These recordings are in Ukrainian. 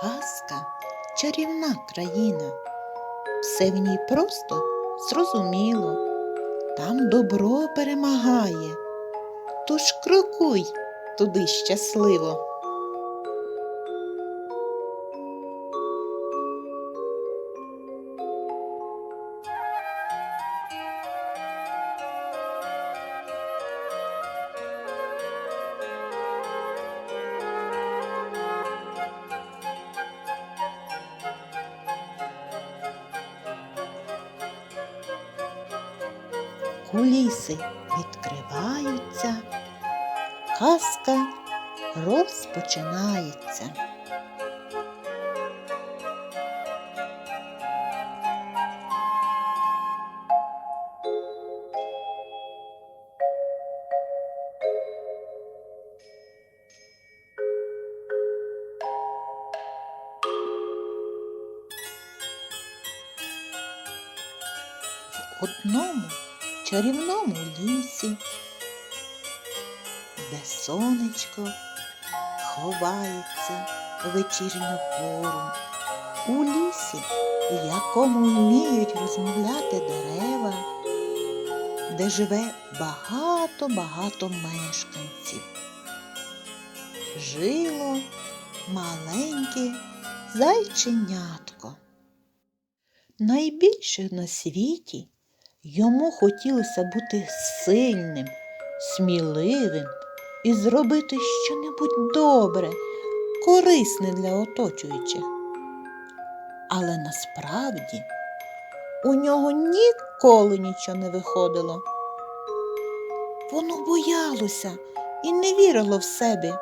казка чарівна країна. Все в ній просто зрозуміло. Там добро перемагає. Тож крокуй туди щасливо. Куліси відкриваються, казка розпочинається. Одному чарівному лісі, де сонечко ховається вечірню пору. У лісі, в якому вміють розмовляти дерева, де живе багато-багато мешканців. Жило маленьке зайченятко. Найбільше на світі Йому хотілося бути сильним, сміливим і зробити щонебудь добре, корисне для оточуючих. Але насправді у нього ніколи нічого не виходило. Воно боялося і не вірило в себе.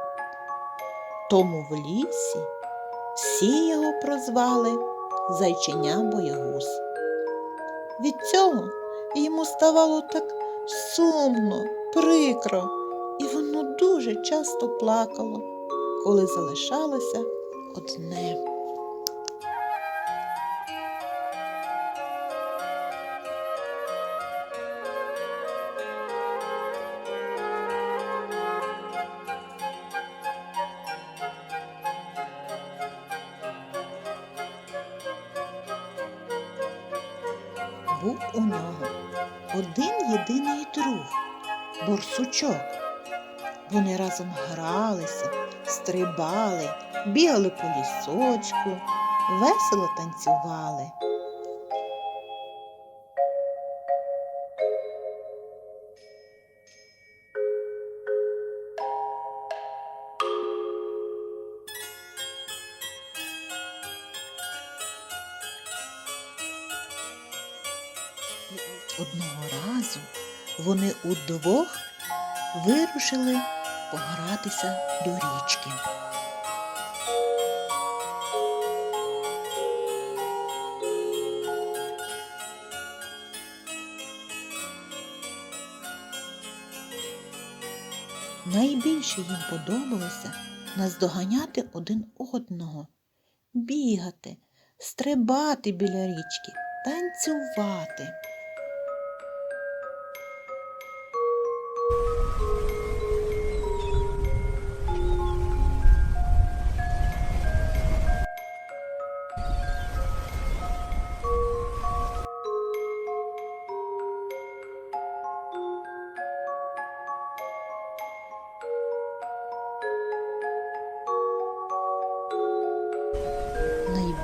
Тому в лісі всі його прозвали Зайченя Боягуз. Від цього йому ставало так сумно, прикро, і воно дуже часто плакало, коли залишалося одне. Був у нього один єдиний друг борсучок. Вони разом гралися, стрибали, бігали по лісочку, весело танцювали. Одного разу вони удвох вирушили погратися до річки. Найбільше їм подобалося наздоганяти один одного, бігати, стрибати біля річки, танцювати.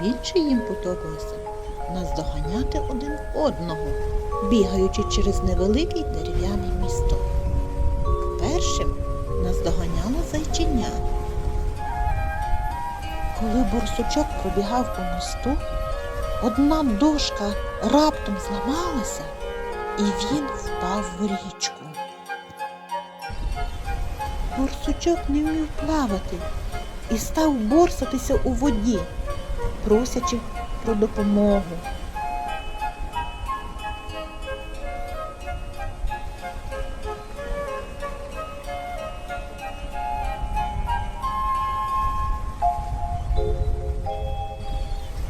Найбільше їм подобалося наздоганяти один одного, бігаючи через невеликий дерев'яний місток. Першим наздоганяло зайчиня. Коли борсучок пробігав по мосту, одна дошка раптом зламалася, і він впав в річку. Борсучок не вмів плавати і став борсатися у воді, просячи про допомогу.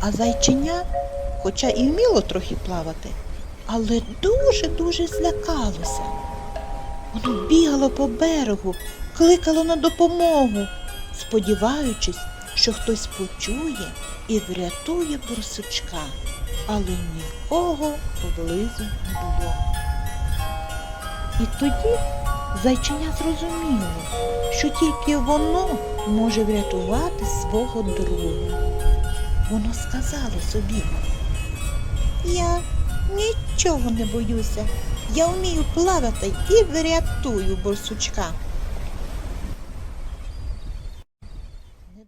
А зайчиня, хоча і вміло трохи плавати, але дуже-дуже злякалося. Воно бігало по берегу, кликало на допомогу, сподіваючись, що хтось почує і врятує борсучка, але нікого поблизу не було. І тоді зайчиня зрозуміло, що тільки воно може врятувати свого друга. Воно сказало собі. Я нічого не боюся. Я вмію плавати і врятую борсучка.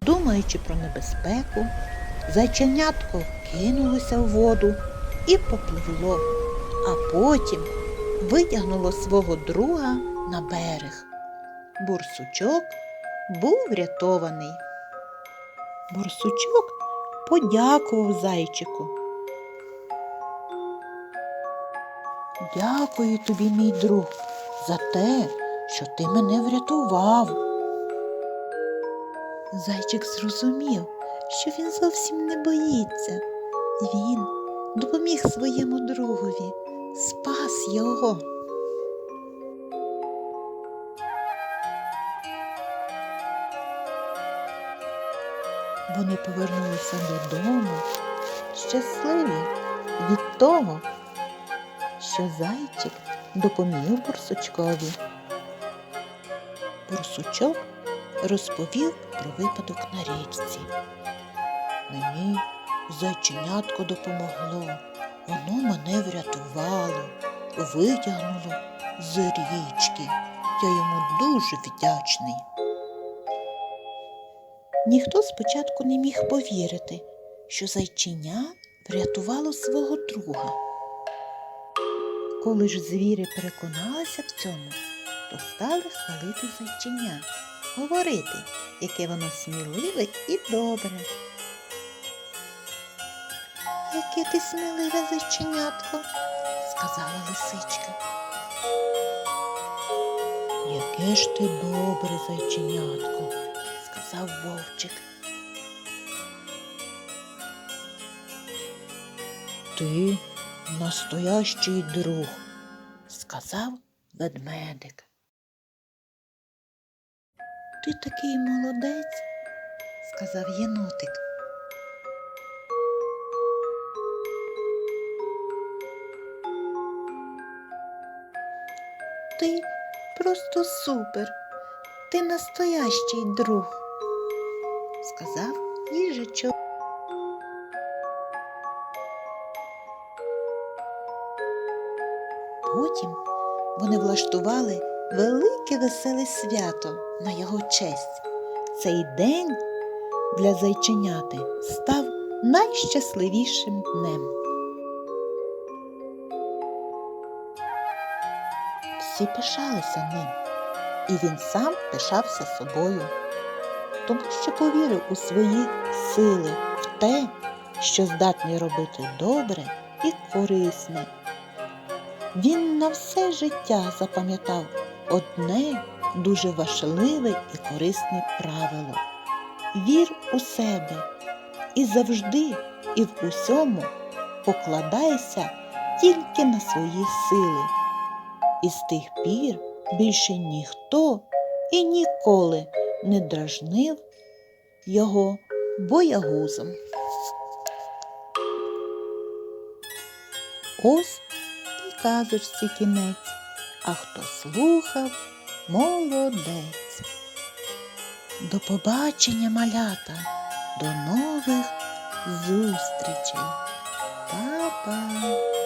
Думаючи про небезпеку, зайченятко кинулося в воду і попливло, а потім витягнуло свого друга на берег. Борсучок був врятований. Борсучок подякував зайчику. Дякую тобі, мій друг, за те, що ти мене врятував. Зайчик зрозумів, що він зовсім не боїться. Він допоміг своєму другові, спас його. Вони повернулися додому, щасливі від того, що зайчик допоміг борсучкові. Борсучок розповів про випадок на річці. Мені зайченятко допомогло, воно мене врятувало, витягнуло з річки. Я йому дуже вдячний. Ніхто спочатку не міг повірити, що зайчиня врятувало свого друга. Коли ж звірі переконалися в цьому, то стали хвалити зайчиня, говорити, яке воно сміливе і добре. Яке ти сміливе зайченятко, сказала лисичка. Яке ж ти добре зайченятко, сказав вовчик. Ти настоящий друг, сказав ведмедик. Ти такий молодець, сказав єнотик. Просто супер, ти настоящий друг, сказав їжачок. Потім вони влаштували велике веселе свято на його честь. Цей день для зайченяти став найщасливішим днем. Всі пишалися ним, і він сам пишався собою, тому що повірив у свої сили, в те, що здатний робити добре і корисне. Він на все життя запам'ятав одне дуже важливе і корисне правило. Вір у себе і завжди і в усьому покладайся тільки на свої сили. І з тих пір більше ніхто і ніколи не дражнив його боягузом. Ось і казочці кінець, а хто слухав, молодець. До побачення, малята, до нових зустрічей. Па-па!